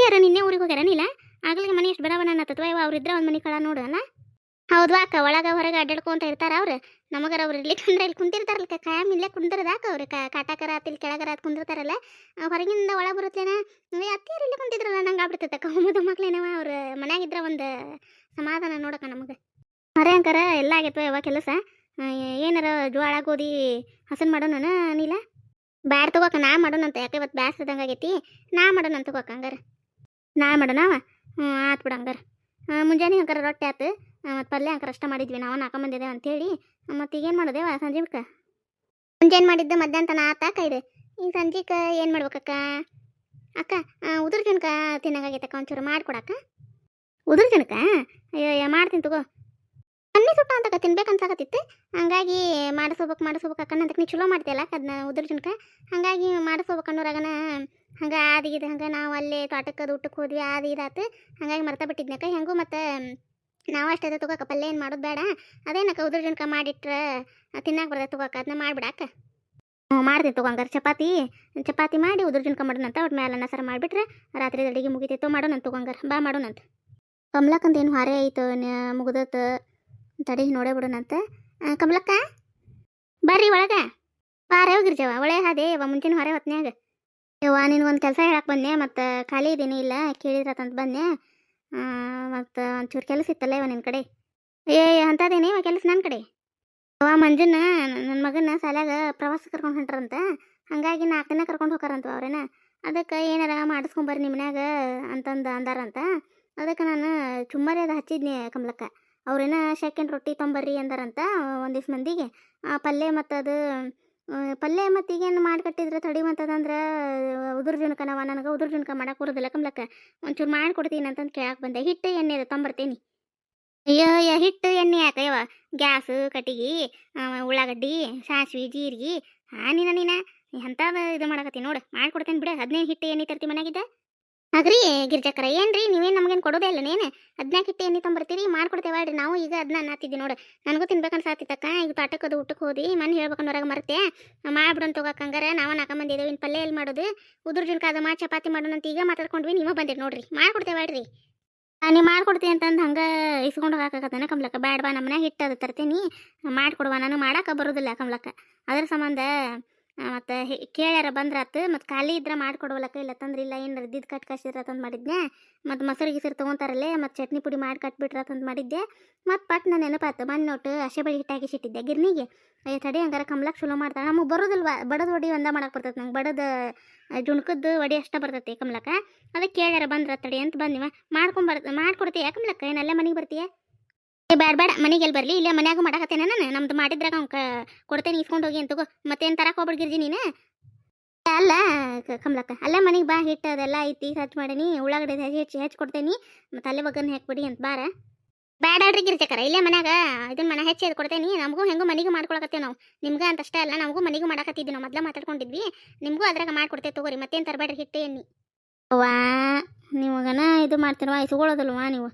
ಅತ್ತಿಯರು ನಿನ್ನೆ ಊರಿಗೆ ಹೋಗ್ಯಾರ ನೀಲ ಆಗ್ಲಿಗೆ ಮನೆ ಎಷ್ಟು ಬಡವನ ಅನ್ನತ್ತವ ಇವ ಅವ್ರಿದ್ರೆ ಒಂದು ಮನೆ ಕಳ ನೋಡು ಅಲ್ಲ? ಹೌದು ಅಕ್ಕ, ಒಳಗ ಹೊರಗೆ ಅಡ್ಡಾಡ್ಕೊಂತ ಇರ್ತಾರ ಅವ್ರು. ನಮಗರ ಅವ್ರು ಇಲ್ಲಿ ಅಂದ್ರೆ ಇಲ್ಲಿ ಕುಂತಿರ್ತಾರಲ್ಲ ಕಾಯಂ ಇಲ್ಲೇ ಕುಂದಿರದಾಕ ಅವ್ರು? ಕಾಟಾಕರ ಆತಿಲ್ ಕೆಳಗರ ಆತ್ ಕುಂದಿರ್ತಾರಲ್ಲ. ಹೊರಗಿಂದ ಒಳಗೆ ಬರುತ್ತೇನ? ಅತ್ತಿಯರು ಇಲ್ಲಿ ಕುಂತಿದ್ರಲ್ಲ ನಂಗೆ ಆಗ್ಬಿಡ್ತೈತೆ ಕಮ್ಮದ ಮಕ್ಳೇನವ, ಅವ್ರ ಮನ್ಯಾಗಿದ್ರ ಒಂದು ಸಮಾಧಾನ ನೋಡಕ್ಕ ನಮಗೆ. ಹೊರೆ ಅಂಕರ, ಎಲ್ಲ ಆಗೈತವ ಯಾವ ಕೆಲಸ? ಏನಾರ ಜೋಳ ಗೋಧಿ ಹಸನ್ ಮಾಡೋಣ ನೀಲ? ಬ್ಯಾಡ್ ತಗೋಕ ನಾ ಮಾಡೋಣಂತ ಯಾಕೆ ಇವತ್ತು ಬ್ಯಾಸ್ರದಂಗೆ ಆಗೈತಿ? ನಾ ಮಾಡೋಣ ತಗೋಕ ಹಂಗಾರ. ನಾ ಮಾಡೋಣ? ಹ್ಞೂ ಆತು ಬಿಡ ಹಂಗಾರ. ಮುಂಜಾನೆ ಹಂಗಾರ ರೊಟ್ಟಿ ಆತು. ಮತ್ತು ಪಲ್ಯ ಹಂಗಾರ ಅಷ್ಟ ಮಾಡಿದ್ವಿ. ನಾವು ನಾಲ್ಕು ಮಂದಿ ಇದೇವೆ ಅಂತೇಳಿ. ಮತ್ತು ಈಗೇನು ಮಾಡೋದೇವ ಸಂಜೀವ್ಕ? ಮುಂಜಾನೆ ಮಾಡಿದ್ದು ಮಧ್ಯಾಹ್ನ ತನ ಆತಾಕ ಇದು. ಈಗ ಸಂಜೆಗೆ ಏನು ಮಾಡ್ಬೇಕಕ್ಕ ಅಕ್ಕ? ಉದುರು ಜನಕ ತಿನ್ನಂಗಾಗೈತಕ್ಕ ಒಂಚೂರು ಮಾಡ್ಕೊಡಕ್ಕ ಉದುರು ಜನಕ ಅಯ್ಯೋ ಮಾಡ್ತೀನಿ ತಗೋ. ಅನ್ನಿ ಸುಟ್ಟ ಅಂತಕ ತಿನ್ಬೇಕು ಅನ್ಸಾಕತ್ತಿತ್ತು. ಹಂಗಾಗಿ ಮಾಡಿಸ್ಕೋಬೇಕು ಮಾಡಿಸ್ಕೋಬೇಕು ಅಕ್ಕ ನಂತಕ್ಕೆ ನೀ ಚಲೋ ಮಾಡ್ತೀಯಲ್ಲ ಅದನ್ನ ಉದುರು ಜನಕ ಹಂಗಾಗಿ ಮಾಡಿಸ್ಕೋಬೇಕು ಅನ್ನೋರಾಗನ ಹಂಗೆ ಆದಿಗಿದ ಹಂಗೆ ನಾವು ಅಲ್ಲೇ ತೋಟಕ್ಕೆ ಅದು ಊಟಕ್ಕೆ ಹೋದ್ವಿ, ಆದಿ ಇದಾತು ಹಂಗಾಗಿ ಮರ್ತಾ ಬಿಟ್ಟಿದ್ನಕ್ಕ. ಹೆಂಗೂ ಮತ್ತು ನಾವು ಅಷ್ಟೇ ತಗೋಕ ಪಲ್ಯ ಏನು ಮಾಡೋದು ಬೇಡ. ಅದೇನಕ್ಕ ಉದ್ರ ಜನಕ ಮಾಡಿಟ್ರೆ ತಿನ್ನಕ್ಕೆ ಬರ್ತದೆ ತಗೋಕ ಅದನ್ನ ಮಾಡಿಬಿಡಾಕ. ಹ್ಞೂ ಮಾಡ್ತೀನಿ ತಗೋ ಹಂಗಾರೆ ಚಪಾತಿ. ಚಪಾತಿ ಮಾಡಿ ಉದ್ರ ಜನಕ ಮಾಡೋಣಂತ ಒಟ್ಟು ಮೇಲೆ ಅನ್ನ ಸರ ಮಾಡಿಬಿಟ್ರೆ ರಾತ್ರಿ ಅಡಿಗೆ ಮುಗಿತೈತೋ ಮಾಡೋಣಂತ ತಗೋ ಹಂಗಾರೆ, ಬಾ ಮಾಡೋಣಂತ. ಕಮಲಕ್ಕಂತ ಏನು ಹೊರೆ ಐತ ಮುಗುದತು ತಡಿ ನೋಡೇ ಬಿಡೋಣಂತ. ಕಮಲಕ್ಕ? ಬರ್ರಿ ಒಳಗೆ. ಬಾರೇ ಹೋಗಿರ್ಜವ, ಒಳೆ ಹಾದೇ ಯವ ಮುಂಚಿನ ಹೊರೆ ಹೊತ್ನ್ಯಾಗ. ಯವ್ವ ನಿನ್ಗೊಂದು ಕೆಲಸ ಹೇಳಕ್ಕೆ ಬಂದೆ, ಮತ್ತು ಖಾಲಿ ಇದ್ದೀನಿ ಇಲ್ಲ ಕೇಳಿದ್ರತಂತ ಬಂದೆ. ಮತ್ತು ಒಂಚೂರು ಕೆಲಸ ಇತ್ತಲ್ಲ ಇವ ನಿನ್ನ ಕಡೆ? ಏ ಅಂತದೇನಿ ಇವ ಕೆಲಸ ನನ್ನ ಕಡೆ? ಅವ ಮಂಜುನ ನನ್ನ ಮಗನ ಶಾಲ್ಯಾಗ ಪ್ರವಾಸ ಕರ್ಕೊಂಡು ಹೊಂಟ್ರಂತ. ಹಂಗಾಗಿ ನಾಲ್ಕು ದಿನ ಕರ್ಕೊಂಡು ಹೋಗಾರಂತ ಅವ್ರೇನ. ಅದಕ್ಕೆ ಏನಾರ ಮಾಡಿಸ್ಕೊಂಬರ್ರಿ ನಿಮ್ಮ ಮನ್ಯಾಗ ಅಂತಂದು ಅಂದಾರಂತ. ಅದಕ್ಕೆ ನಾನು ಚುಮ್ಮರಿ ಅದು ಹಚ್ಚಿದ್ನಿ ಕಮಲಕ್ಕ. ಅವ್ರೇನ ಸೆಕೆಂಡ್ ರೊಟ್ಟಿ ತೊಂಬರ್ರಿ ಅಂದಾರಂತ ಒಂದಿವ್ಸ ಮಂದಿಗೆ. ಆ ಪಲ್ಯ ಮತ್ತು ಅದು ಪಲ್ಯ ಮತ್ತು ಈಗೇನು ಮಾಡಿಕಟ್ಟಿದ್ರೆ ತಡಿವಂತದಂದ್ರೆ ಉದುರು ಉದುರ್ ನಾವ, ನನಗೆ ಉದುರ್ ಜುನ್ಕ ಮಾಡಕ್ಕೆ ಬರೋದಿಲ್ಲ ಕಮ್ಲಕ್ಕ. ಒಂಚೂರು ಮಾಡಿಕೊಡ್ತೀನಿ ಅಂತಂದು ಕೇಳಕ್ಕೆ ಬಂದೆ. ಹಿಟ್ಟು ಎಣ್ಣೆ ಇದೆ ತಂಬರ್ತೀನಿ. ಅಯ್ಯೋ ಹಿಟ್ಟು ಎಣ್ಣೆ ಯಾಕೆ ಯವ್ವ? ಗ್ಯಾಸ್, ಕಟ್ಟಿಗೆ ಉಳ್ಳಾಗಡ್ಡಿ, ಸಾಸ್ವಿ, ಜೀರಿಗೆ. ಹಾ, ನೀನ ನೀನ. ಎಂಥದ್ದು ಇದು ಮಾಡಕತ್ತೀನಿ ನೋಡು. ಮಾಡ್ಕೊಡ್ತೇನೆ ಬಿಡ. ಹದಿನೈದು ಹಿಟ್ಟು ಎಣ್ಣೆ ತರ್ತಿ ಮನೆಗಿದ್ದ ಆಗ್ರಿ ಗಿರ್ಜಕ್ಕರ ಏನ್ರಿ? ನೀವೇನು ನಮಗೇನು ಕೊಡೋದೇ ಇಲ್ಲ ನೇನು? ಅದನ್ನ ಕಿಟ್ಟಿ ಎಣ್ಣೆ ತೊಂಬರ್ತೀರಿ ಮಾಡ್ಕೊಡ್ತೇವೆ ಹೇಳ್ರಿ. ನಾವು ಈಗ ಅದನ್ನ ಅನ್ನತ್ತಿದ್ವಿ ನೋಡು. ನನಗೂ ತಿನ್ಬೇಕನ್ಸಾತಿತ್ತಕ್ಕ ಈಗ ತಾಟಕ್ಕೆ ಅದು ಊಟಕ್ಕೆ ಹೋದಿ. ಮನೆ ಹೇಳ್ಬೇಕನ್ನೋರಾಗ ಮರ್ತೆ. ಮಾಡ್ಬಿಡೋಣ ತಗೋಕ ಹಂಗಾರೆ. ನಾವು ನಾಲ್ಕು ಮಂದಿ ಇದೇವೆ ಇನ್ನು ಎಲ್ಲಿ ಮಾಡೋದು? ಉದುರು ಅದು ಮಾಡಿ ಚಪಾತಿ ಮಾಡೋಣ ಅಂತ ಈಗ ಮಾತಾಡ್ಕೊಂಡ್ವಿ. ನೀವೇ ಬಂದಿರಿ ನೋಡ್ರಿ. ಮಾಡ್ಕೊಡ್ತೇವಲ್ರಿ ನೀವು ಮಾಡ್ಕೊಡ್ತೀನಿ ಅಂತಂದು ಹಂಗೆ ಇಸ್ಕೊಂಡು ಹಾಕಕತ್ತಾನೆ ಕಮ್ಲಕ್ಕ. ಬ್ಯಾಡ ಬಾ ನಮ್ಮನೆ ಹಿಟ್ಟು ಅದು ತರ್ತೀನಿ. ಮಾಡ್ಕೊಡುವ. ನಾನು ಮಾಡೋಕೆ ಬರೋದಿಲ್ಲ ಕಮ್ಲಕ್ಕ. ಅದ್ರ ಸಂಬಂಧ ಮತ್ತು ಕೇಳ್ಯಾರ ಬಂದ್ರಾತು, ಮತ್ತು ಖಾಲಿ ಇದ್ರೆ ಮಾಡ್ಕೊಡುವಲ್ಲಕ್ಕ ಇಲ್ಲ ತಂದ್ರೆ ಇಲ್ಲ ಏನು ಇದ್ದಿದ್ದು ಕಟ್ ಕಸಿರತ್ತಂದು ಮಾಡಿದ್ನೆ ಮತ್ತು ಮೊಸರು ಗಿಸರು ತೊಗೊಂತಾರಲ್ಲೇ, ಮತ್ತು ಚಟ್ನಿ ಪುಡಿ ಮಾಡಿ ಅಂತ ಮಾಡಿದ್ದೆ ಮತ್ತು ಪಟ್ ನಾನು ನೆನಪಾತು ಮಣ್ಣು ನೋಟು ಹಸೆ ಬಳಿ ಹಿಟ್ಟಾಗಿ ಸಿಟ್ಟಿದ್ದೆ ಗಿರ್ನಿಗೆ? ಅಯ್ಯ, ತಡಿ ಹಂಗಾರೆ ಕಮ್ಲಕ್ಕೆ ಚಲೋ ಮಾಡ್ತಾಳೆ. ನಮಗೆ ಬರೋದಿಲ್ವ, ಬಡದ ವಡಿ ಒಂದ ಮಾಡಕ್ಕೆ ಬರ್ತೈತೆ ನಂಗೆ, ಬಡದ ಜುಣ್ಕದ್ದು ವಡಿ ಅಷ್ಟೇ ಬರ್ತೈತಿ ಕಮ್ಲಕ್ಕ. ಅದಕ್ಕೆ ಕೇಳ್ಯಾರ ಬಂದ್ರ ತಡಿ ಅಂತ ಬಂದಿವ ಮಾಡ್ಕೊಂಬರ್, ಮಾಡ್ಕೊಡ್ತೀಯ ಕಮ್ಲಕ್ಕ ಏನಲ್ಲೇ ಮನೆಗೆ ಬರ್ತೀಯ? ಏ, ಬ್ಯಾಡ ಬೇಡ ಮನೆಗೆ ಎಲ್ಲಿ ಬರಲಿ? ಇಲ್ಲೇ ಮನ್ಯಾಗ ಮಾಡಕತ್ತೇನೆ ನಾನು? ನಮ್ದು ಮಾಡಿದ್ರಾಗ ಅವ್ನು ಕೊಡ್ತೇನೆ ಇಸ್ಕೊಂಡು ಹೋಗಿ ಅಂತ ಮತ್ತೇನು ತರಕ್ಕೆ ಹೋಗ್ಬಿಡ್ಗಿರ್ಜಿ ನೀನು? ಅಲ್ಲ ಕಮಲಕ್ಕ, ಅಲ್ಲ ಮನೆಗೆ ಬಾ ಹಿಟ್ಟು ಅದೆಲ್ಲ ಐತಿ ಹಚ್ಚಿ ಮಾಡೀನಿ, ಉಳ್ಳಾಗಡ್ಡೆ ಹೆಚ್ಚು ಹೆಚ್ಚು ಕೊಡ್ತೇನೆ, ಮತ್ತು ಅಲ್ಲೇ ಬಗ್ಗನ ಹಾಕ್ಬಿಡಿ ಅಂತ ಬಾರ. ಬ್ಯಾಡ ಅಡ್ರಿ ಗಿರ್ಜಕ್ಕರ ಇಲ್ಲೇ ಮನ್ಯಾಗ ಇದನ್ನ ಮನೆ ಹೆಚ್ಚಿ ಅದು ಕೊಡ್ತೇನೆ, ನಮಗೂ ಹೆಂಗೂ ಮನೆಗೆ ಮಾಡ್ಕೊಳಕತ್ತೇವೆ ನಾವು. ನಿಮ್ಗೆ ಅಂತ ಅಷ್ಟೇ ಅಲ್ಲ, ನಮಗೂ ಮನೆಗೂ ಮಾಡಕತ್ತಿದ್ವಿ ನಾವು, ಮೊದಲೇ ಮಾತಾಡ್ಕೊಂಡಿದ್ವಿ. ನಿಮಗೂ ಅದ್ರಾಗ ಮಾಡ್ಕೊಡ್ತೇವೆ ತಗೋರಿ, ಮತ್ತೇನು ತರಬೇಡ್ರಿ ಹಿಟ್ಟು ಎಣ್ಣೆ ವಾ, ನೀವು ಗನ ಇದು ಮಾಡ್ತೀರವಾ ಇಸ್ಕೊಳ್ಳೋದಲ್ವಾ ನೀವು?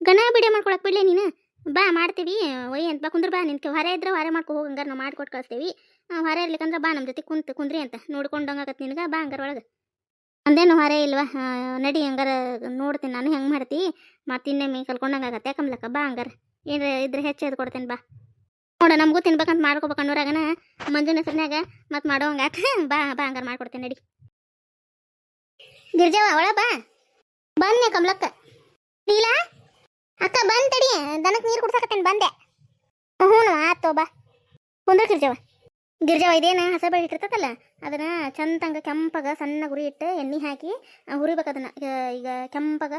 ಗನ ಬಿಡಿ ಮಾಡ್ಕೊಳಕ್ ಬಿಡ್ಲಿ ನೀನು. ಬಾ, ಮಾಡ್ತೀವಿ. ಒಯ್, ಅಂತ ಬಾ, ಕುಂದ್ರ ಬಾ ನಿನ್ಗೆ ಹೊರ ಇದ್ರೆ ಹೊರ ಮಾಡ್ಕೊ, ಹೋಗಿ ಹಂಗಾರೆ ನಾವು ಮಾಡ್ಕೊಟ್ಟು ಕಳಿಸ್ತೀವಿ. ಹೊರ ಇರ್ಲಿಕ್ಕಂದ್ರೆ ಬಾ ನಮ್ಮ ಜೊತೆ ಕುಂತ, ಕುಂದ್ರಿ ಅಂತ. ನೋಡ್ಕೊಂಡು ಹಂಗಾಗತ್ತೆ ನಿನಗೆ. ಬಾ, ಹಂಗಾರ ಒಳಗೆ. ಅಂದೇನು ಹೊರ ಇಲ್ವಾ? ನಡಿ ಹಂಗಾರ ನೋಡ್ತೀನಿ ನಾನು. ಹೆಂಗೆ ಮಾಡ್ತಿ? ಮತ್ತೆ ಇನ್ನೊಮ್ಮೆ ಕಲ್ಕೊಂಡಂಗಾಗತ್ತೆ. ಕಮ್ಲಕ್ಕ ಬಾ, ಹಂಗಾರ. ಏನು ಇದ್ರೆ ಹೆಚ್ಚು ಅದು ಕೊಡ್ತೇನೆ ಬಾ. ನೋಡ, ನಮಗೂ ತಿನ್ಬೇಕಂತ ಮಾಡ್ಕೋಬೇಕು ಅನ್ನೋರಾಗನ. ಮಂಜುನ ಹೆಸರಿನಾಗ ಮತ್ತೆ ಮಾಡೋ ಬಾ ಬಾ, ಹಂಗಾರ ಮಾಡ್ಕೊಡ್ತೇನೆ, ನಡಿ. ಗಿರ್ಜವ ಒಳ ಬಾ. ಬನ್ನಿ ಕಮ್ಲಕ್ಕ. ನೀಲಾ ಅಕ್ಕ, ಬಂದ್ ತಡಿ. ದನಕ್ಕೆ ನೀರು ಕುಡ್ಸಕತ್ತೇನೆ, ಬಂದೆ. ಹ್ಞೂ ಆತೋ, ಬಾ. ಕುಂದ್ರ ಗಿರ್ಜವ. ಗಿರ್ಜವ ಇದೇನ ಹಸ ಬೆಳೆ ಇಟ್ಟಿರ್ತದಲ್ಲ ಅದನ್ನ ಚಂದಂಗ ಕೆಂಪಗ ಸಣ್ಣ ಗುರಿ ಇಟ್ಟು ಎಣ್ಣೆ ಹಾಕಿ ಹುರಿಬೇಕು ಅದನ್ನ. ಈಗ ಕೆಂಪಗ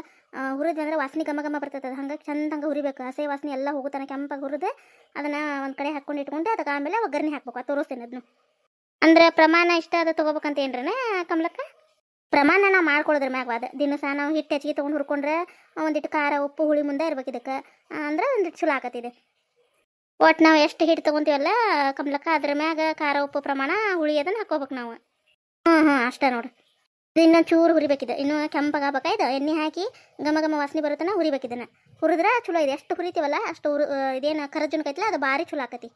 ಹುರಿದ್ವಿ ಅಂದ್ರೆ ವಾಸನೆ ಗಮ ಗಮ ಬರ್ತದೆ ಹಂಗೆ ಚಂದಂಗ ಹುರಿಬೇಕು. ಹಸೆ ವಾಸನೆ ಎಲ್ಲ ಹೋಗುತ್ತಾನೆ ಕೆಂಪಗ ಹುರಿದು ಅದನ್ನ ಒಂದು ಕಡೆ ಹಾಕೊಂಡು ಇಟ್ಕೊಂಡು ಅದಕ್ಕೆ ಆಮೇಲೆ ಒಗ್ಗರಣೆ ಹಾಕ್ಬೇಕು. ತೋರಿಸ್ತೇನೆ ಅದನ್ನು ಅಂದ್ರೆ ಪ್ರಮಾಣ ಇಷ್ಟ ಅದು ತಗೋಬೇಕಂತ ಏನ್ರನ, ಕಮಲಕ್ಕ? ಪ್ರಮಾಣ ನಾವು ಮಾಡ್ಕೊಳ್ಳೋದ್ರ ಮ್ಯಾಗ ಅದ ದಿನಸ ನಾವು ಹಿಟ್ಟು ಹೆಚ್ಚಿಗೆ ತೊಗೊಂಡು ಹುರ್ಕೊಂಡ್ರೆ ಒಂದಿಟ್ಟು ಖಾರ, ಉಪ್ಪು, ಹುಳಿ ಮುಂದೆ ಇರ್ಬೇಕು ಇದಕ್ಕೆ. ಅಂದ್ರೆ ಒಂದಿಟ್ಟು ಚಲೋ ಆಕತ್ತಿದೆ. ಒಟ್ಟು ನಾವು ಎಷ್ಟು ಹಿಟ್ಟು ತೊಗೊಂತೀವಲ್ಲ ಕಮ್ಲಕ್ಕ, ಅದ್ರ ಮ್ಯಾಗ ಖಾರ, ಉಪ್ಪು ಪ್ರಮಾಣ, ಹುಳಿ ಅದನ್ನ ಹಾಕೋಬೇಕು ನಾವು. ಹ್ಞೂ ಹ್ಞೂ ಅಷ್ಟೇ ನೋಡು ಇದು ಇನ್ನೊಂದು ಚೂರು ಹುರಿಬೇಕಿದೆ ಇನ್ನು ಕೆಂಪಗಾಗಬೇಕ ಇದು. ಎಣ್ಣೆ ಹಾಕಿ ಘಮ ಘಮ ವಾಸನೆ ಬರುತ್ತನ ಹುರಿಬೇಕಿದನ್ನ ಹುರಿದ್ರೆ ಚಲೋ ಇದೆ. ಎಷ್ಟು ಹುರಿತೀವಲ್ಲ ಅಷ್ಟು ಹುರು ಇದೇನು ಕರಜುನ್ಕೈತಿಲ್ಲ ಅದು ಭಾರಿ ಚಲೋ ಆಕತಿ.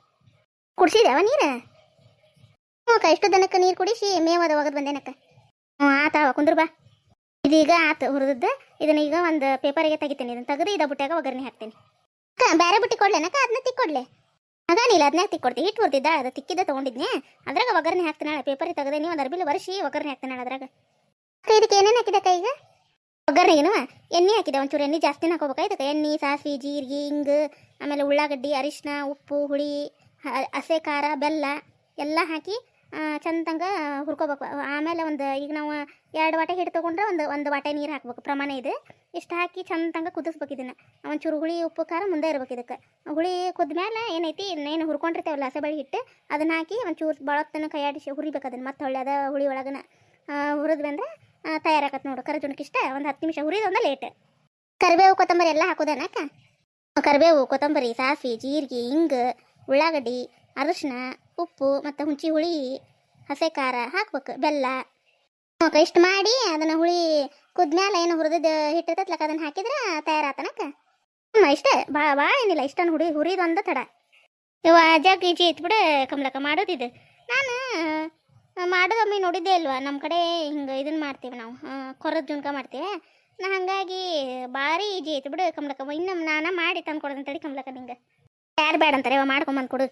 ಕುಡಿಸಿದ್ಯಾವ ನೀರು? ಹ್ಞೂ ಅಕ್ಕ, ಇಷ್ಟು ದನಕ್ಕೆ ನೀರು ಕುಡಿಸಿ ಮೇವದ ಒಗದು ಬಂದೇನಕ್ಕ? ಹ್ಞೂ ಆತಾವ ಕುಂದ್ರ ಬಾ. ಇದೀಗ ಆತು, ಹುರಿದದ್ದು. ಇದನ್ನ ಈಗ ಒಂದು ಪೇಪರಿಗೆ ತೆಗಿತೀನಿ. ಇದನ್ನ ತೆಗೆದು ಇದ ಬುಟ್ಟ್ಯಾಗ ಒಗ್ಗರಣೆ ಹಾಕ್ತೀನಿ. ಅಕ್ಕ ಬೇರೆ ಬುಟ್ಟಿ ಕೊಡ್ಲೇನಕ್ಕ ಅದನ್ನ ತಿಕ್ಕೊಡ್ಲೆ. ಆಗ ನೀಲ್ಲ ಅದನ್ನ ತಿಕ್ಕೊಡ್ತೀನಿ ಹಿಟ್ಟು ಹುರಿದಿದ್ದ, ಅದು ತಿಕ್ಕಿದ್ದ ತೊಗೊಂಡಿದ್ನೆ. ಅದ್ರಾಗ ಒಗ್ಗರಣೆ ಹಾಕ್ತೀನಿ ಪೇಪರಿಗೆ ನೀವು ಒಂದು ಅರ್ಬಿಲ್ ವರ್ಷಿ ಒಗ್ಗರಣೆ ಹಾಕ್ತೀನಿ ಅದ್ರಾಗ. ಇದಕ್ಕೆ ಏನೇನು ಹಾಕಿದಕ್ಕ ಈಗ? ಒಗ್ಗರಣೆಗೇನವ ಎಣ್ಣೆ ಹಾಕಿದೆ ಒಂಚೂರು. ಎಣ್ಣೆ ಜಾಸ್ತಿನ ಹಾಕೋಬೇಕಾ ಇದಕ್ಕೆ ಎಣ್ಣೆ, ಸಾಸಿವೆ, ಜೀರಿಗೆ, ಹಿಂಗು, ಆಮೇಲೆ ಉಳ್ಳಾಗಡ್ಡಿ ಅರಿಶಿನ ಉಪ್ಪು, ಹುಳಿ ಹಸೆ, ಖಾರ, ಬೆಲ್ಲ ಎಲ್ಲ ಹಾಕಿ ಚಂದಂಗ ಹುರ್ಕೋಬೇಕು. ಆಮೇಲೆ ಒಂದು ಈಗ ನಾವು ಎರಡು ವಾಟೆ ಹಿಟ್ಟು ತೊಗೊಂಡ್ರೆ ಒಂದು ಒಂದು ವಾಟೆ ನೀರು ಹಾಕ್ಬೇಕು. ಪ್ರಮಾಣ ಇದು. ಇಷ್ಟು ಹಾಕಿ ಚಂದಂಗೆ ಕುದಿಸ್ಬೇಕು ಇದನ್ನು. ಒಂಚೂರು ಹುಳಿ, ಉಪ್ಪು, ಖಾರ ಮುಂದೆ ಇರ್ಬೇಕು ಇದಕ್ಕೆ. ಹುಳಿ ಕುದ್ಮೇಲೆ ಏನೈತಿ ಏನು ಹುರ್ಕೊಂಡಿರ್ತೇವಲ್ಲ ಹಸೆ ಬಳಿ ಹಿಟ್ಟು, ಅದನ್ನ ಹಾಕಿ ಒಂಚೂರು ಬಳತ್ತನ ಕೈಯಾಡಿಸಿ ಹುರಿಬೇಕು ಅದನ್ನು. ಮತ್ತೆ ಹೊಳ್ಳಿ ಅದ ಹುಳಿ ಒಳಗನ ಹುರಿದ್ವಿ ಅಂದ್ರೆ ತಯಾರಾಕತ್ ನೋಡು. ಇಷ್ಟ. ಒಂದು ಹತ್ತು ನಿಮಿಷ ಹುರಿದೊಂದ ಲೇಟ್. ಕರಿಬೇವು, ಕೊತ್ತಂಬರಿ ಎಲ್ಲ ಹಾಕೋದನಕ್ಕ ಕರಿಬೇವು, ಕೊತ್ತಂಬರಿ, ಸಾಸಿವೆ, ಜೀರಿಗೆ ಹಿಂಗು ಉಳ್ಳಾಗಡ್ಡಿ, ಅರಿಶಿನ ಉಪ್ಪು ಮತ್ತು ಹುಂಚಿ ಹುಳಿ, ಹಸೆ ಖಾರ ಹಾಕ್ಬೇಕು, ಬೆಲ್ಲ. ಇಷ್ಟು ಮಾಡಿ ಅದನ್ನು ಹುಳಿ ಕುದ್ಮ್ಯಾಲ ಏನು ಹುರಿದ ಹಿಟ್ಟಿರ್ತೈತ್ಲಕ್ಕ, ಅದನ್ನು ಹಾಕಿದ್ರೆ ತಯಾರಾತನಕ್ಕ ಹ್ಞೂ ಇಷ್ಟೇ ಭಾಳ ಭಾಳ ಏನಿಲ್ಲ ಇಷ್ಟನ್ನು ಹುಡಿ, ಹುರಿದೊಂದ ತಡ. ಇವ ಜಗ್ ಈಜಿ ಬಿಡ ಕಮಲಕ್ಕ ಮಾಡೋದಿದ್ದು ನಾನು ಮಾಡೋದೊಮ್ಮೆ ನೋಡಿದ್ದೇ ಇಲ್ವಾ ನಮ್ಮ ಕಡೆ ಹಿಂಗೆ ಇದನ್ನ ಮಾಡ್ತೀವಿ ನಾವು ಕೊರದ ಜುಣ್ಕ ಮಾಡ್ತೀವಿ. ನಾ ಹಾಗಾಗಿ ಭಾರಿ ಈಜಿ ಐತಿ ಬಿಡು, ಕಮಲಕ್ಕ ಇನ್ನೊಮ್ಮೆ ನಾನು ಮಾಡಿ ತಂದು ಕೊಡೋದಂತೇಳಿ ಕಮಲಕ್ಕ ನಿಂಗೆ. ಯಾರು ಬೇಡ ಅಂತಾರೆ ಇವ ಮಾಡ್ಕೊಂಬಂದು ಕೊಡು.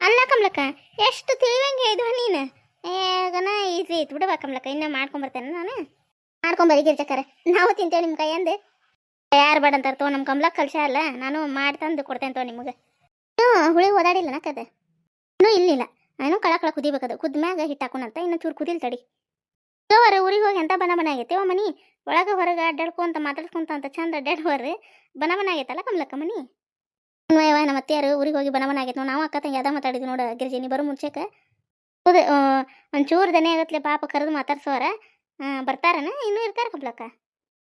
ಅಲ್ಲ ಕಮಲಕ್ಕ, ಎಷ್ಟು ತಿಳಿವಂಗೆ ಇದು ನೀನು? ಏಗನ ಈಸಿ ಐತಿ ಬಿಡವ ಕಮಲಕ್ಕ, ಇನ್ನ ಮಾಡ್ಕೊಂಬರ್ತೇನೆ ನಾನು. ಮಾಡ್ಕೊಂಬರಿ ಗಿರ್ಜಕ್ಕರ, ನಾವು ತಿಂತೇವೆ ನಿಮ್ಮ ಕೈಯಂದು ಯಾರು ಬೇಡ ಅಂತಾರೆ ತೋ ನಮ್ಮ ಕಮಲಕ್ಕ ಕಲ್ಸ ಅಲ್ಲ, ನಾನು ಮಾಡಿ ತಂದು ಕೊಡ್ತೇನೆ ತೋ ನಿಮಗೆ. ಹ್ಞೂ ಹುಳಿ ಓದಾಡಿಲ್ಲ ನಕ್ಕದ ಇನ್ನೂ ಇಲ್ಲಿಲ್ಲ. ನಾನು ಕಳ ಕಳ ಕುದಿಬೇಕದು. ಕುದ್ಮ್ಯಾಗ ಹಿಟ್ಟು ಹಾಕೊಂಡಂತ ಇನ್ನು ಚೂರು ಕುದಿಲ್ ತಡಿ. ಅವರ ಊರಿಗೆ ಹೋಗಿ ಎಂತ ಬನ ಬನ ಆಗೈತೆ ಮನಿ, ಒಳಗೆ ಹೊರಗೆ ಅಡ್ಡಾಡ್ಕೊಂತ ಮಾತಾಡ್ಕೊಂತ ಅಂತ ಚಂದ ಅಡ್ಡಾಡುವರ್ ಬನ ಬನ ಆಗೈತಲ್ಲ ಕಮಲಕ್ಕ ಮನಿ? ಯವ್ವ ನಮ್ಮ ಅತ್ತೆಯಾರು ಊರಿಗೆ ಹೋಗಿ ಬನವನ ಬನ ಆಗೈತೆ ನಾವು ಅಕ್ಕ ತಂಗಿ ಅದ ಮಾತಾಡಿದ್ವಿ ನೋಡ ಗಿರಿಜನಿ ಬರೋ ಮುಂಚೆಕ. ಹೌದು ಒಂಚೂರು ದನೇ ಆಗತ್ಲೆ ಪಾಪ ಕರೆದು ಮಾತಾಡ್ಸೋರ. ಬರ್ತಾರನ? ಇನ್ನೂ ಇರ್ತಾರ ಕಮಲಕ್ಕ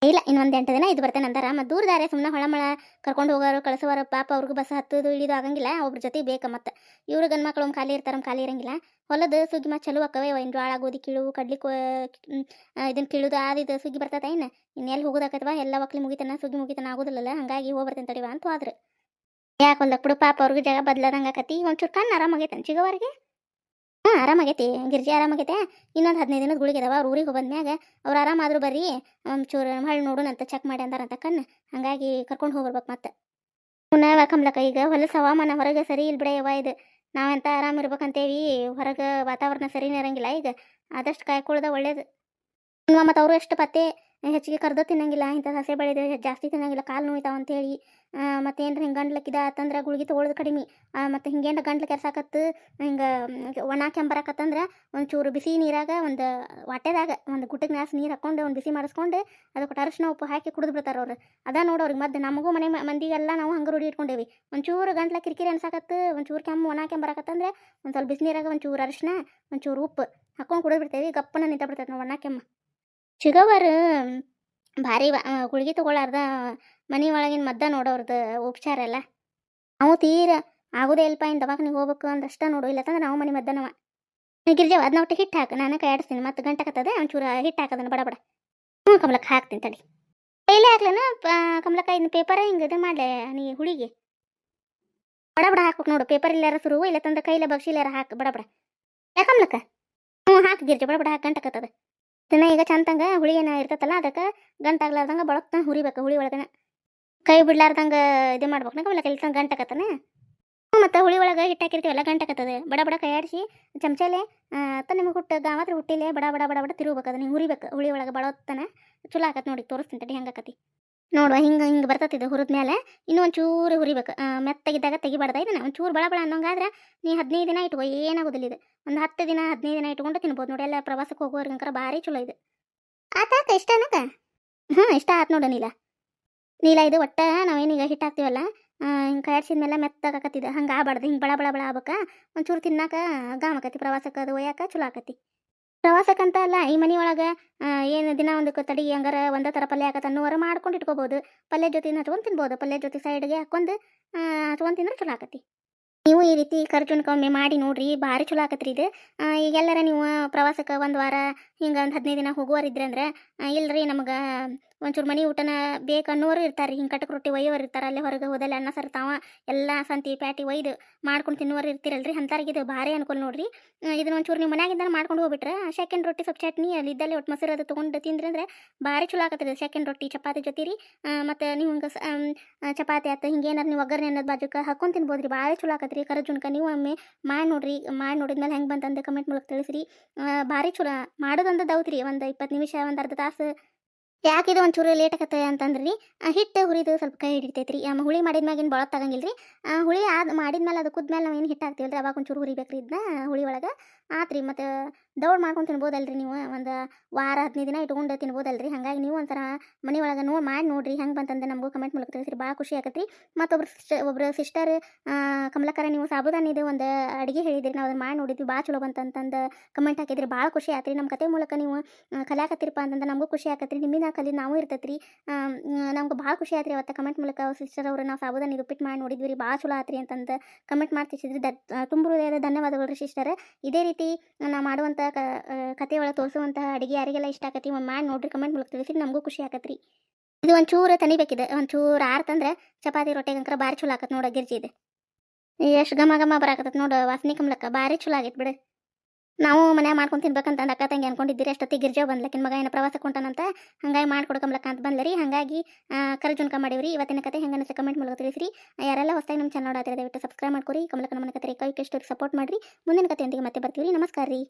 ಇಲ್ಲ ಇನ್ನೊಂದು ಎಂಟು ದಿನ ಇದು ಬರ್ತೇನೆ ಅಂತಾರ ಮತ್ತು ದೂರದಾರೆ ಸುಮ್ಮನೆ ಹೊಳಮಳ ಕರ್ಕೊಂಡು ಹೋಗೋರು ಕಳಿಸೋರು ಪಾಪ ಅವ್ರಿಗೂ ಬಸ್ ಹತ್ತೋದು ಇಳಿದು ಆಗಂಗಿಲ್ಲ. ಒಬ್ರ ಜೊತೆ ಬೇಕ ಮತ್ತೆ. ಇವ್ರು ಗಂಡು ಮಕ್ಕಳು ಖಾಲಿ ಇರ್ತಾರ ಖಾಲಿ ಇರಂಗಿಲ್ಲ. ಹೊಲದ ಸುಗ್ಗಿ ಮತ್ತೆ ಚಲೋ ಅಕ್ಕವೆ ಇನ್ನು ಜೋಳ ಗೋಧಿ, ಕೀಳು, ಕಡ್ಲಿ ಕೋ ಇದನ್ನು ಕೀಳುದು ಅದು ಇದು ಸುಗ್ಗಿ ಬರ್ತೈತೆ ಇನ್ನು ಇನ್ನೆಲ್ಲಿ ಹೋಗೋದಾಕತ್ವಾ ಎಲ್ಲ ಒಕ್ಲಿ ಮುಗಿತಾನ, ಸುಗ್ಗಿ ಮುಗಿತನ ಆಗೋದಿಲ್ಲಲ್ಲ ಹಂಗಾಗಿ ಹೋಗ್ಬರ್ತೇನೆ ತಡಿವಾ ಅಂತ ಹೋದ್ರು. ಯಾಕೆ ಒಂದು ಕುಡು ಪಾಪ ಅವ್ರಿಗೆ ಜಾಗ ಬದಲಾದಂಗೆ ಆಕತಿ? ಒಂಚೂರು ಕಣ್ಣು ಆರಾಮಾಗೈತೆ ಚಿಗವರಿಗೆ? ಹಾಂ, ಆರಾಮಾಗೈತಿ. ಗಿರ್ಜಿ ಆರಾಮಾಗೈತೆ. ಇನ್ನೊಂದು ಹದಿನೈದು ದಿನದ ಗುಳಿಗೆ ಅದಾವ. ಅವ್ರ ಊರಿಗೆ ಬಂದ್ಮ್ಯಾಗ ಅವ್ರು ಆರಾಮಾದ್ರೂ ಬರ್ರಿ. ಒಂಚೂರು ನೋಡೋಣ ಅಂತ ಚೆಕ್ ಮಾಡಿ ಅಂದಾರಂತ ಕಣ್ಣು. ಹಂಗಾಗಿ ಕರ್ಕೊಂಡು ಹೋಗ್ಬರ್ಬೇಕು ಮತ್ತೆ. ನಾವ ಕಮ್ಲಕ್ಕ, ಈಗ ಹೊಲಸ ಹವಾಮಾನ ಹೊರಗೆ ಸರಿ ಇಲ್ಲ ಬಿಡ ಯವ ಇದು. ನಾವೆಂತ ಆರಾಮ ಇರ್ಬೇಕಂತೇವಿ. ಹೊರಗೆ ವಾತಾವರಣ ಸರಿನೇ ಇರಂಗಿಲ್ಲ ಈಗ. ಆದಷ್ಟು ಕಾಯ್ಕೊಳ್ಳೋದ ಒಳ್ಳೇದು. ಮತ್ತು ಅವರು ಎಷ್ಟು ಪತ್ತೆ? ಹೆಚ್ಚಿಗೆ ಕರ್ದ ತಿನ್ನಂಗಿಲ್ಲ ಇಂಥ ಸಸೆ ಬೆಳೆದು ಜಾಸ್ತಿ ತಿನ್ನಂಗಿಲ್ಲ, ಕಾಲು ನೋಯ್ತಾವ ಅಂತೇಳಿ ಏನರ ಹಿಂಗೆ ಗಂಡ್ಲಕ್ಕಿದ ಅಂತಂದ್ರೆ ಗುಳಿಗೆ ತೊಗೊಳೋದು ಕಡಿಮೆ. ಮತ್ತು ಹಿಂಗೇನು ಗಂಟ್ಲು ಕೆರ್ಸಾಕತ್ತು, ಹಿಂಗೆ ಒಣ ಕೆಂಬರಾಕತ್ತಂದ್ರೆ ಚೂರು ಬಿಸಿ ನೀರಾಗ ಒಂದು ವಾಟೆದಾಗ ಒಂದು ಗುಟ್ಟಿಗೆ ನಾಸ್ ನೀರು ಹಾಕ್ಕೊಂಡು ಒಂದು ಬಿಸಿ ಮಾಡಿಸ್ಕೊಂಡು ಅದಕ್ಕೆ ಅರಶಿನ ಉಪ್ಪು ಹಾಕಿ ಕುಡಿದು ಬಿಡ್ತಾರೆ ಅವ್ರು. ಅದ ನೋಡೋರಿಗೆ ಮತ್ತೆ ನಮಗೂ ಮನೆ ಮಂದಿಗೆಲ್ಲ ನಾವು ಹಂಗೆ ರೂಢಿ ಇಟ್ಕೊಂಡೇವಿ. ಒಂಚೂರು ಗಂಟ್ಲ ಕಿರಿಕಿರಿ ಅನ್ಸಾಕತ್ತು, ಒಂಚೂರು ಕೆಮ್ಮು ಒಣ ಕೆಂಬರಾಕತ್ತಂದ್ರೆ ಒಂದು ಸ್ವಲ್ಪ ಬಿಸಿ ನೀರಾಗ ಒಂಚೂರು ಒಂದು ಒಂಚೂರು ಉಪ್ಪು ಹಾಕ್ಕೊಂಡು ಕುಡಿದು ಬಿಡ್ತೇವೆ. ಗಪ್ಪನ ನಿಂತ ಬಿಡ್ತೈತೆ ನಾವು ಒಣ ಕೆಮ್ಮು. ಚಿಗವರು ಭಾರಿ ಗುಳಿಗೆ ತಗೊಳ್ಳಾರ್ದ ಮನೆ ಒಳಗಿನ ಮದ್ದ ನೋಡೋರ್ದು ಉಪಚಾರ ಎಲ್ಲ. ಅವು ತೀರ ಆಗೋದೇ ಇಲ್ಪ ಇನ್ನು ದವಾಖಾನಿಗೆ ಹೋಗ್ಬೇಕು ಅಂದಷ್ಟ ನೋಡು ಇಲ್ಲತ್ತಂದ್ರೆ ನಾವು ಮನೆ ಮದ್ದನವ ಗಿರ್ಜವ ಅದನ್ನ ಒಟ್ಟು ಹಿಟ್ಟು ಹಾಕು, ನಾನು ಕೈ ಆಡಿಸ್ತೀನಿ, ಮತ್ತೆ ಗಂಟಕತ್ತದೆ ಒಂಚೂರು ಹಿಟ್ಟು ಹಾಕೋದನ್ನ ಬಡ ಬಡ. ಹ್ಞೂ ಕಮಲಕ್ಕೆ, ಹಾಕ್ತೀನಿ ತಡಿ. ಕೈಲೇ ಹಾಕ್ಲೇನ ಕಮಲಕ್ಕ ಇನ್ನು ಪೇಪರ್ ಹಿಂಗೆ ಇದು ಮಾಡಲೆ ನೀ ಹುಳಿಗೆ ಬಡ ಬಡ ಹಾಕ್ಬೇಕು ನೋಡು, ಪೇಪರ್ ಇಲ್ಲಾರ ಸುರು ಇಲ್ಲ ತಂದ್ರೆ ಕೈಲೇ ಬಗ್ಸಿಲ್ಲಾರ ಹಾಕು, ಬಡ ಬಡ. ಯಾಕಮ್ಲಕ್ಕ ಹ್ಞೂ ಹಾಕಿ ಗಿರ್ಜೆ, ಬಡ ಬಡ ಹಾಕಿ ಗಂಟಕತ್ತದ ಇದನ್ನ ಈಗ ಚಂದಂಗ ಹುಳಿ ಏನ ಇರ್ತೈತಲ್ಲ, ಅದಕ್ಕೆ ಗಂಟಾಗ್ಲಾರ್ದಂಗ ಬಳಕ್ತಾನ ಹುರಿಬೇಕು ಹುಳಿ ಒಳಗನ. ಕೈ ಬಿಡ್ಲಾರ್ದಂಗ ಇದು ಮಾಡ್ಬೇಕು. ಕಮಲಕ್ಕ ಕೆಲಸ ಗಂಟಕತ್ತನ ಮತ್ತು ಹುಳಿ ಒಳಗೆ ಹಿಟ್ಟಾಕಿರ್ತೀವಲ್ಲ ಗಂಟಾಕತ್ತದೆ ಬಡ ಬಡ ಕೈ ಆಡಿಸಿ ಚಮಚಲೆ ತ ನಿಮಗೆ ಹುಟ್ಟ ಗಾವತ್ರ ಹುಟ್ಟಿಲೆ, ಬಡ ಬಡ ಬಡ ಬಡ ತಿರುಗಬೇಕು, ಅದನ್ನ ಹುರಿಬೇಕು ಹುಳಿ ಒಳಗೆ ಬಳೋತ್ತನ ಚಲೋ ಆಕತ್ ನೋಡಿ ತೋರಿಸ್ತೀನಿ ತಡಿ ಹೆಂಗಾಕತಿ. ನೋಡುವ, ಹಿಂಗೆ ಹಿಂಗೆ ಬರ್ತತಿದ್ದು ಹುರಿದ ಮೇಲೆ ಇನ್ನೂ ಒಂಚೂರು ಹುರಿಬೇಕು. ಮೆತ್ತಗಿದ್ದಾಗ ತೆಗಿಬಾರ್ದ ಇದನ್ನು. ಒಂಚೂರು ಬಳ ಬಳ ಅನ್ನೋಂಗಾದ್ರೆ ನೀ ಹದಿನೈದು ದಿನ ಇಟ್ಕೋ, ಏನಾಗೋದಿಲ್ಲ ಇದು. ಒಂದು ಹತ್ತು ದಿನ, ಹದಿನೈದು ದಿನ ಇಟ್ಕೊಂಡು ತಿನ್ಬೋದು ನೋಡಿ. ಎಲ್ಲ ಪ್ರವಾಸಕ್ಕೆ ಹೋಗೋರ್ಗಂಕರ ಭಾರಿ ಚಲೋ ಇದು. ಆತಾಕ ಇಷ್ಟ ಅನ್ನಕ ಹ್ಞೂ ಇಷ್ಟ ಆತು ನೋಡು ನೀಲ. ನೀಲ, ಇದು ಒಟ್ಟ ನಾವೇನೀಗ ಹಿಟ್ ಹಾಕ್ತೀವಲ್ಲ? ಹಿಂಗೆ ಕೈಯಾಡ್ಸಿದ ಮೇಲೆ ಮೆತ್ತಗಾಕತ್ತಿದ ಹಂಗೆ ಆಗ್ಬಾರ್ದು. ಹಿಂಗೆ ಬಳ ಬಳ ಬಳ ಆಗ್ಬೇಕ. ಒಂಚೂರು ತಿನ್ನಾಕ ಗಾಮಕತಿ ಪ್ರವಾಸಕ್ಕೆ ಅದು ಒಯ್ಯಾಕ ಚಲೋ ಆಕತಿ ಪ್ರವಾಸಕ್ಕಂತ ಅಲ್ಲ, ಈ ಮನೆಯೊಳಗೆ ಏನು ದಿನ ಒಂದಕ್ಕೆ ತಡಿ, ಹಂಗಾರ ಒಂದೇ ಥರ ಪಲ್ಯ ಆಕತ್ತ ಅನ್ನೋವರ ಮಾಡ್ಕೊಂಡು ಇಟ್ಕೋಬೋದು. ಪಲ್ಯ ಜೊತೆ ಹಚ್ಕೊಂಡು ತಿನ್ಬೋದು. ಪಲ್ಯ ಜೊತೆ ಸೈಡ್ಗೆ ಹಾಕೊಂಡು ಹಚ್ಕೊಂಡು ತಿಂದ್ರೆ ಚಲೋ ಆಕತಿ. ನೀವು ಈ ರೀತಿ ಖರ್ಚುನ್ಕೊಮ್ಮೆ ಮಾಡಿ ನೋಡ್ರಿ, ಭಾರಿ ಚಲೋ ಆಕತ್ರಿ ಇದು. ಈಗೆಲ್ಲರ ನೀವು ಪ್ರವಾಸಕ್ಕೆ ಒಂದು ವಾರ, ಹಿಂಗೆ ಒಂದು ಹದಿನೈದು ದಿನ ಹೋಗುವರಿದ್ರೆ ಅಂದ್ರೆ ಇಲ್ರಿ ನಮಗೆ ಒಂಚೂರು ಮನೆ ಊಟನ ಬೇಕನ್ನೋರು ಇರ್ತಾರೆ ಹಿಂಗೆ ಕಟಕ್ ರೊಟ್ಟಿ ಒಯ್ಯೋರು ಇರ್ತಾರೆ. ಅಲ್ಲೇ ಹೊರಗೆ ಹೋದಲ್ಲಿ ಅನ್ನ ಸರ್ತಾವ ಎಲ್ಲ ಸಂತಿ ಪ್ಯಾಟಿ ಒಯ್ದು ಮಾಡ್ಕೊಂಡು ತಿನ್ನೋರು ಇರ್ತಿರಲ್ರಿ. ಅಂಥವ್ರಿಗೆ ಇದು ಭಾರಿ ಅನುಕೂಲ ನೋಡ್ರಿ. ಇದನ್ನ ಒಂಚೂರು ನೀವು ಮನ್ಯಾಗಿಂದ ಮಾಡ್ಕೊಂಡು ಹೋಗ್ಬಿಟ್ರೆ ಸೆಕೆಂಡ್ ರೊಟ್ಟಿ ಸ್ವಲ್ಪ ಚಟ್ನಿ ಅಲ್ಲಿ ಇದ್ದಲ್ಲಿ ಒಟ್ಟು ಮೊಸರು ಅದು ತೊಗೊಂಡು ತಿಂದ್ರೆ ಅಂದರೆ ಭಾರಿ ಚಲೋ ಆಗತ್ತದ ಸೆಕೆಂಡ್ ರೊಟ್ಟಿ. ಚಪಾತಿ ಜೊತೆ ರೀ ಮತ್ತು ನೀವು ಹಿಂಗೆ ಚಪಾತಿ ಆಯ್ತು ಹಿಂಗೆ ಏನಾರು ನೀವು ಒಗ್ಗರಣೆ ಅನ್ನೋದು ಬಾಜುಕ ಹಾಕೊಂಡು ತಿನ್ಬೋದು ರೀ ಭಾಳ ಚಲೋ ಆಕತ್ರಿ. ಕರ ಜುನ್ಕ ನೀವು ಒಮ್ಮೆ ಮಾಡಿ ನೋಡ್ರಿ. ಮಾಡಿ ನೋಡಿದ್ಮೇಲೆ ಹೆಂಗೆ ಬಂತಂದು ಕಮೆಂಟ್ ಮೂಲಕ ತಿಳಿಸ್ರಿ. ಭಾರಿ ಚಲೋ. ಮಾಡೋದೊಂದು ದೌತ್ರಿ. ಒಂದು ಇಪ್ಪತ್ತು ನಿಮಿಷ ಒಂದು ಅರ್ಧ ತಾಸು ಯಾಕೆ ಇದು ಒಂಚೂರು ಲೇಟ್ ಆಗತ್ತೆ ಅಂತಂದ್ರಿ? ರೀ ಹಿಟ್ಟು ಹುರಿದು ಸ್ವಲ್ಪ ಕೈ ಹಿಡಿತೈತ್ರಿ. ಆಮೇಲೆ ಹುಳಿ ಮಾಡಿದ್ಮ್ಯಾಗಿನ ಭಾಳ ತಗಂಗಿಲ್ಲ ರೀ ಹುಳಿ ಆದ ಮಾಡಿದ್ಮೇಲೆ ಅದು ಕುದ್ಮೇಲೆ ನಾವು ಏನು ಹಿಟ್ಟು ಹಾಕ್ತೀವಲ್ರಿ? ಅವಾಗ ಒಂಚೂರು ಹುರಿಬೇಕ್ರಿ ಇದನ್ನ ಹುಳಿ ಒಳಗೆ. ಆತ್ರಿ, ಮತ್ತು ದೌಡ್ ಮಾಡ್ಕೊಂಡು ತಿನ್ಬೋದಲ್ರಿ ನೀವು. ಒಂದು ವಾರ ಹದಿನೈದು ದಿನ ಇಟ್ಕೊಂಡು ತಿನ್ಬೋದಲ್ರಿ. ಹಾಗಾಗಿ ನೀವು ಒಂಥರ ಮನೆ ಒಳಗೆ ನೋಡಿ ಮಾಡಿ ನೋಡಿರಿ ಹೆಂಗೆ ಬಂತಂದು ನಮಗೂ ಕಮೆಂಟ್ ಮೂಲಕ ತಿಳಿಸ್ರಿ. ಭಾಳ ಖುಷಿ ಆಗತ್ರಿ. ಮತ್ತೊಬ್ರು ಸಿಸ್ಟರ್ ಒಬ್ರು ಸಿಸ್ಟರ್ ಕಮಲಕರ ನೀವು ಸಾಬುದಾನಿದು ಒಂದು ಅಡುಗೆ ಹೇಳಿದ್ರಿ. ನಾವು ಅದನ್ನು ಮಾಡಿ ನೋಡಿದ್ವಿ. ಭಾಳ ಚಲೋ ಬಂತಂತಂದು ಕಮೆಂಟ್ ಹಾಕಿದ್ರಿ. ಭಾಳ ಖುಷಿ ಆತ್ರಿ. ನಮ್ಮ ಕತೆ ಮೂಲಕ ನೀವು ಕಲಿಯಾಕತ್ತಿರಪ್ಪ ಅಂತಂದ್ರೆ ಅಂತಂದು ನಮಗೂ ಖುಷಿ ಆಕತ್ರಿ ನಿಮ್ಮಿಂದ ಕಲಿ ನಾವು ಇರ್ತೈತ್ರಿ. ನಮ್ಗೆ ಭಾಳ ಖುಷಿ ಆತ್ರಿ ಅವತ್ತು ಕಮೆಂಟ್ ಮೂಲಕ ಸಿಸ್ಟರ್ ಅವರು ನಾವು ಸಾಬುದಾನಿ ಉಪ್ಪಿಟ್ಟು ಮಾಡಿ ನೋಡಿದ್ವಿ ರೀ, ಭಾಳ ಚಲೋ ಆತ್ರಿ ಅಂತಂದು ಕಮೆಂಟ್ ಮಾಡ್ತಿಸಿದ್ರಿ. ದ ತುಂಬ ಹೃದಯದ ಧನ್ಯವಾದಗಳು ರೀ ಸಿಸ್ಟರ್ ಇದೇ ರೀತಿ ನಾವು ಮಾಡುವಂಥ ಕ ಕತೆ ಒಳಗೆ ತೋರಿಸುವಂತಹ ಅಡುಗೆ ಯಾರಿಗೆಲ್ಲ ಇಷ್ಟ ಆಕತಿ ಮಾಡಿ ನೋಡ್ರಿ ಕಮೆಂಟ್ ಮೂಲಕ ತಿಳಿಸಿ ನಮಗೂ ಖುಷಿ ಆಕತ್ರಿ. ಇದು ಒಂಚೂರು ತನಿಬೇಕಿದೆ, ಒಂಚೂರು ಆರ್ತಂದ್ರೆ ಚಪಾತಿ ರೊಟ್ಟಿಗಂಕರ ಭಾರಿ ಚಲೋ ಆಕತ್ ನೋಡ ಗಿರ್ಜಿ ಇದೆ. ಎಷ್ಟು ಘಮ ಘಮ ಬರಾಕತ್ತ ನೋಡು ವಾಸನೆ ಕಮ್ಲಕ್ಕ ಭಾರಿ ಚಲೋ ಆಗೈತೆ ಬಿಡು. ನಾವು ಮನೆ ಮಾಡ್ಕೊಂಡು ತಿನ್ಬೇಕಂತ ಅಕ್ಕ ತಂಗಿ ಅನ್ಕೊಂಡಿದ್ದೀರಿ, ಅಷ್ಟೊತ್ತಿಗೆ ಗಿರ್ಜಾ ಬಂದ್ಲಕ್ಕಿನ ಮಗ ಏನೋ ಪ್ರವಾಸಕ್ಕೆ ಹೊಂಟಾನಂತ? ಹಂಗಾಗಿ ಮಾಡ್ಕೊಡ್ಕಂಬ್ಲಕ್ಕ ಅಂತ ಬಂದ್ಲರಿ. ಹಾಗಾಗಿ ಕರ್ಜುನ್ಕ ಮಾಡೀವ್ರಿ. ಇವತ್ತಿನ ಕತೆ ಹೆಂಗೆ ಕಮೆಂಟ್ ಮೂಲಕ ತಿಳಿಸ್ರಿ. ಯಾರೆಲ್ಲ ಹೊಸದಾಗಿ ನಮ್ಮ ಚಾನಲ್ ನೋಡಾತಿರ ದಯವಿಟ್ಟು ಸಬ್ಸ್ಕ್ರೈಬ್ ಮಾಡ್ಕೊರಿ. ಕಮಲಕ್ಕ ನಮ್ಮ ಕತೆ ಕೈ ಇಷ್ಟು ಸಪೋರ್ಟ್ ಮಾಡಿರಿ. ಮುಂದಿನ ಕತೆಯೊಂದಿಗೆ ಮತ್ತೆ ಬರ್ತೀವಿ ನಮಸ್ಕಾರ ರೀ